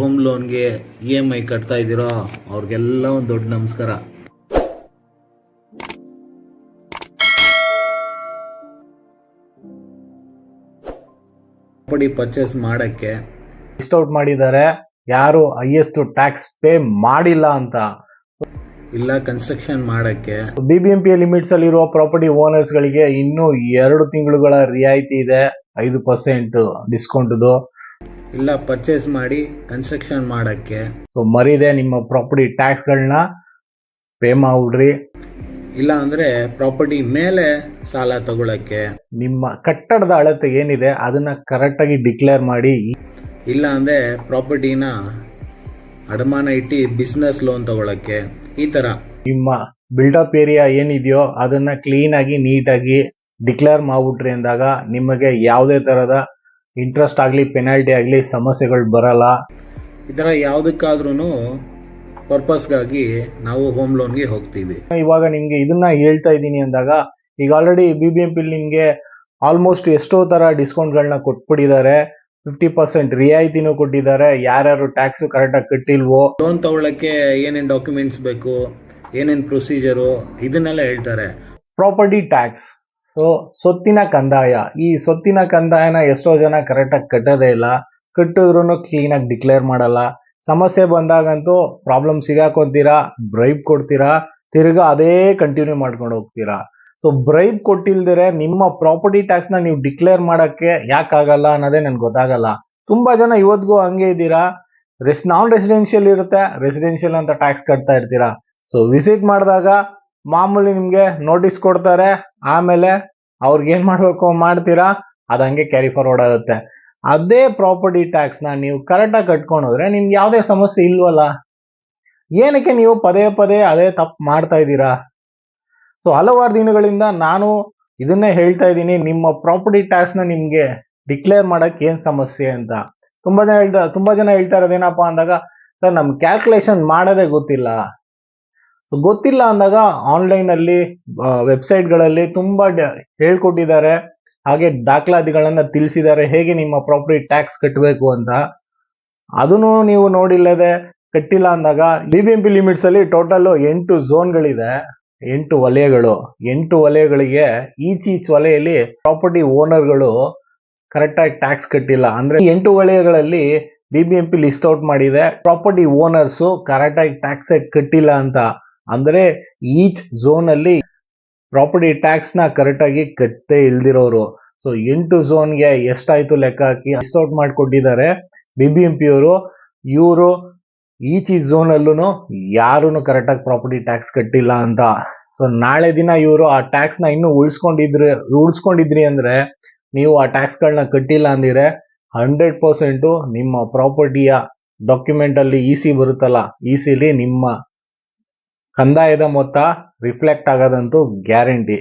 Home ಲೋನ್ಗೆ E M I ಕಟ್ತಾ ಇದ್ದೀರೋ ಅವ್ರಿಗೆಲ್ಲ ಒಂದು ದೊಡ್ಡ ನಮಸ್ಕಾರ. ಪ್ರಾಪರ್ಟಿ ಪರ್ಚೇಸ್ ಮಾಡಕ್ಕೆ ಲಿಸ್ಟ್ ಔಟ್ ಮಾಡಿದ್ದಾರೆ. ಯಾರು ಹೈಯೆಸ್ಟ್ ಟ್ಯಾಕ್ಸ್ ಪೇ ಮಾಡಿಲ್ಲ ಅಂತ. ಇಲ್ಲ ಕನ್ಸ್ಟ್ರಕ್ಷನ್ ಮಾಡಕ್ಕೆ. B B M P limits ಅಲ್ಲಿರುವ ಪ್ರಾಪರ್ಟಿ ಓನರ್ಸ್ ಗಳಿಗೆ ಇನ್ನೂ ಎರಡು ತಿಂಗಳುಗಳ ರಿಯಾಯಿತಿ ಇದೆ. ಐದು ಪರ್ಸೆಂಟ್ ಡಿಸ್ಕೌಂಟ್ದು ಇಲ್ಲ ಪರ್ಚೇಸ್ ಮಾಡಿ ಕನ್ಸ್ಟ್ರಕ್ಷನ್ ಮಾಡೋಕ್ಕೆ. ಸೊ ಮರಿದೆ ನಿಮ್ಮ ಪ್ರಾಪರ್ಟಿ ಟ್ಯಾಕ್ಸ್ಗಳನ್ನ ಪೇ ಮಾಡ್ರಿ ಇಲ್ಲ ಅಂದರೆ ಪ್ರಾಪರ್ಟಿ ಮೇಲೆ ಸಾಲ ತಗೊಳಕ್ಕೆ. ನಿಮ್ಮ ಕಟ್ಟಡದ ಅಳತೆ ಏನಿದೆ ಅದನ್ನ ಕರೆಕ್ಟಾಗಿ ಡಿಕ್ಲೇರ್ ಮಾಡಿ. ಇಲ್ಲ ಅಂದರೆ ಪ್ರಾಪರ್ಟಿನ ಅಡಮಾನ ಇಟ್ಟು ಬಿಸ್ನೆಸ್ ಲೋನ್ ತಗೊಳಕ್ಕೆ. ಈ ಥರ ನಿಮ್ಮ ಬಿಲ್ಡಪ್ ಏರಿಯಾ ಏನಿದೆಯೋ ಅದನ್ನ ಕ್ಲೀನ್ ಆಗಿ ನೀಟಾಗಿ ಡಿಕ್ಲೇರ್ ಮಾಡ್ಬಿಟ್ರಿ ಅಂದಾಗ ನಿಮಗೆ ಯಾವುದೇ ತರಹದ ಇಂಟ್ರೆಸ್ಟ್ ಆಗಲಿ ಪೆನಾಲ್ಟಿ ಆಗಲಿ ಸಮಸ್ಯೆಗಳು ಬರಲ್ಲ. ಇದರ ಥರ ಯಾವುದಕ್ಕಾದ್ರೂ ಪರ್ಪಸ್ಗಾಗಿ ನಾವು ಹೋಮ್ ಲೋನ್ಗೆ ಹೋಗ್ತೀವಿ. ಇವಾಗ ನಿಮಗೆ ಇದನ್ನ ಹೇಳ್ತಾ ಇದ್ದೀನಿ ಅಂದಾಗ ಈಗ ಆಲ್ರೆಡಿ ಬಿ ಬಿ ಎಂ ಪಿಲ್ ನಿಮಗೆ ಆಲ್ಮೋಸ್ಟ್ ಎಷ್ಟೋ ತರ ಡಿಸ್ಕೌಂಟ್ಗಳನ್ನ ಕೊಟ್ಬಿಟ್ಟಿದ್ದಾರೆ. ಫಿಫ್ಟಿ ಪರ್ಸೆಂಟ್ ರಿಯಾಯಿತಿನೂ ಕೊಟ್ಟಿದ್ದಾರೆ. ಯಾರ್ಯಾರು ಟ್ಯಾಕ್ಸ್ ಕರೆಕ್ಟಾಗಿ ಕಟ್ಟಿಲ್ವೋ. ಲೋನ್ ತಗೊಳ್ಳೋಕ್ಕೆ ಏನೇನು ಡಾಕ್ಯುಮೆಂಟ್ಸ್ ಬೇಕು ಏನೇನು ಪ್ರೊಸೀಜರು ಇದನ್ನೆಲ್ಲ ಹೇಳ್ತಾರೆ. ಪ್ರಾಪರ್ಟಿ ಟ್ಯಾಕ್ಸ್ ಸೊ ಸೊತ್ತಿನ ಕಂದಾಯ. ಈ ಸೊತ್ತಿನ ಕಂದಾಯನ ಎಷ್ಟೋ ಜನ ಕರೆಕ್ಟಾಗಿ ಕಟ್ಟೋದೇ ಇಲ್ಲ. ಕಟ್ಟಿದ್ರು ಕ್ಲೀನಾಗಿ ಡಿಕ್ಲೇರ್ ಮಾಡಲ್ಲ. ಸಮಸ್ಯೆ ಬಂದಾಗಂತೂ ಪ್ರಾಬ್ಲಮ್ ಸಿಗಾಕೊಂತೀರಾ? ಬ್ರೈಬ್ ಕೊಡ್ತೀರಾ? ತಿರ್ಗಾ ಅದೇ ಕಂಟಿನ್ಯೂ ಮಾಡ್ಕೊಂಡು ಹೋಗ್ತೀರಾ? ಸೊ ಬ್ರೈಬ್ ಕೊಟ್ಟಿಲ್ದಿರೆ ನಿಮ್ಮ ಪ್ರಾಪರ್ಟಿ ಟ್ಯಾಕ್ಸ್ನ ನೀವು ಡಿಕ್ಲೇರ್ ಮಾಡಕ್ಕೆ ಯಾಕಾಗಲ್ಲ ಅನ್ನೋದೇ ನನ್ಗೆ ಗೊತ್ತಾಗಲ್ಲ. ತುಂಬಾ ಜನ ಇವತ್ತಿಗೂ ಹಂಗೆ ಇದ್ದೀರಾ? ರೆಸ್ ನಾನ್ ರೆಸಿಡೆನ್ಷಿಯಲ್ ಇರುತ್ತೆ. ರೆಸಿಡೆನ್ಷಿಯಲ್ ಅಂತ ಟ್ಯಾಕ್ಸ್ ಕಟ್ತಾ ಇರ್ತೀರಾ? ಸೊ ವಿಸಿಟ್ ಮಾಡಿದಾಗ ಮಾಮೂಲಿ ನಿಮ್ಗೆ ನೋಟಿಸ್ ಕೊಡ್ತಾರೆ, ಆಮೇಲೆ ಅವ್ರಿಗೆ ಏನ್ ಮಾಡ್ಬೇಕು ಮಾಡ್ತೀರಾ? ಅದ್ ಹಂಗೆ ಕ್ಯಾರಿ ಫಾರ್ವರ್ಡ್ ಆಗುತ್ತೆ. ಅದೇ ಪ್ರಾಪರ್ಟಿ ಟ್ಯಾಕ್ಸ್ನ ನೀವು ಕರೆಕ್ಟಾಗಿ ಕಟ್ಕೊಂಡು ಹೋದ್ರೆ ನಿಮ್ಗೆ ಯಾವುದೇ ಸಮಸ್ಯೆ ಇಲ್ವಲ್ಲ? ಏನಕ್ಕೆ ನೀವು ಪದೇ ಪದೇ ಅದೇ ತಪ್ಪು ಮಾಡ್ತಾ ಇದ್ದೀರಾ? ಸೊ ಹಲವಾರು ದಿನಗಳಿಂದ ನಾನು ಇದನ್ನೇ ಹೇಳ್ತಾ ಇದ್ದೀನಿ, ನಿಮ್ಮ ಪ್ರಾಪರ್ಟಿ ಟ್ಯಾಕ್ಸ್ನ ನಿಮ್ಗೆ ಡಿಕ್ಲೇರ್ ಮಾಡಕ್ ಏನ್ ಸಮಸ್ಯೆ ಅಂತ. ತುಂಬಾ ಜನ ಹೇಳ್ತಾ, ತುಂಬಾ ಜನ ಹೇಳ್ತಾ ಇರೋದೇನಪ್ಪ ಅಂದಾಗ, ಸರ್, ನಮ್ ಕ್ಯಾಲ್ಕುಲೇಷನ್ ಮಾಡೋದೇ ಗೊತ್ತಿಲ್ಲ. ಗೊತ್ತಿಲ್ಲ ಅಂದಾಗ ಆನ್ಲೈನ್ ಅಲ್ಲಿ ವೆಬ್ಸೈಟ್ಗಳಲ್ಲಿ ತುಂಬಾ ಹೇಳ್ಕೊಟ್ಟಿದ್ದಾರೆ. ಹಾಗೆ ದಾಖಲಾತಿಗಳನ್ನ ತಿಳಿಸಿದ್ದಾರೆ. ಹೇಗೆ ನಿಮ್ಮ ಪ್ರಾಪರ್ಟಿ ಟ್ಯಾಕ್ಸ್ ಕಟ್ಟಬೇಕು ಅಂತ. ಅದನ್ನು ನೀವು ನೋಡಿಲ್ಲದೆ ಕಟ್ಟಿಲ್ಲ ಅಂದಾಗ B B M P limits ಅಲ್ಲಿ ಟೋಟಲ್ ಎಂಟು ಝೋನ್ಗಳಿದೆ ಎಂಟು ವಲಯಗಳು. ಎಂಟು ವಲಯಗಳಿಗೆ ಈಚ್ ಈಚ್ ವಲಯಲ್ಲಿ ಪ್ರಾಪರ್ಟಿ ಓನರ್ಗಳು ಕರೆಕ್ಟಾಗಿ ಟ್ಯಾಕ್ಸ್ ಕಟ್ಟಿಲ್ಲ. ಅಂದ್ರೆ ಎಂಟು ವಲಯಗಳಲ್ಲಿ B B M P list out ಮಾಡಿದೆ. ಪ್ರಾಪರ್ಟಿ ಓನರ್ಸ್ ಕರೆಕ್ಟಾಗಿ ಟ್ಯಾಕ್ಸ್ ಕಟ್ಟಿಲ್ಲ ಅಂತ. ಅಂದ್ರೆ ಈಚ್ ಝೋನ್ ಅಲ್ಲಿ ಪ್ರಾಪರ್ಟಿ ಟ್ಯಾಕ್ಸ್ನ ಕರೆಕ್ಟ್ ಆಗಿ ಕಟ್ಟೇ ಇಲ್ದಿರೋರು. ಸೊ ಎಂಟು ಝೋನ್ಗೆ ಎಷ್ಟಾಯ್ತು ಲೆಕ್ಕ ಹಾಕಿ ಔಟ್ ಮಾಡಿಕೊಟ್ಟಿದ್ದಾರೆ ಬಿ ಬಿ ಎಂ ಪಿ ಅವರು ಇವರು ಈಚ್ ಝೋನ್ ಅಲ್ಲೂ ಯಾರೂ ಕರೆಕ್ಟಾಗಿ ಪ್ರಾಪರ್ಟಿ ಟ್ಯಾಕ್ಸ್ ಕಟ್ಟಿಲ್ಲ ಅಂತ. ಸೊ ನಾಳೆ ದಿನ ಇವರು ಆ ಟ್ಯಾಕ್ಸ್ನ ಇನ್ನೂ ಉಳಿಸ್ಕೊಂಡಿದ್ರಿ ಉಳಿಸ್ಕೊಂಡಿದ್ರಿ ಅಂದ್ರೆ ನೀವು ಆ ಟ್ಯಾಕ್ಸ್ ಗಳನ್ನ ಕಟ್ಟಿಲ್ಲ ಅಂದಿದ್ರೆ ಹಂಡ್ರೆಡ್ ಪರ್ಸೆಂಟು ನಿಮ್ಮ ಪ್ರಾಪರ್ಟಿಯ ಡಾಕ್ಯುಮೆಂಟ್ ಅಲ್ಲಿ ಇ ಸಿ ಬರುತ್ತಲ್ಲ. ಇ ಸಿಲಿ ನಿಮ್ಮ ಕಂದಾಯದ ಮೊತ್ತ ರಿಫ್ಲೆಕ್ಟ್ ಆಗೋದಂತೂ ಗ್ಯಾರಂಟಿ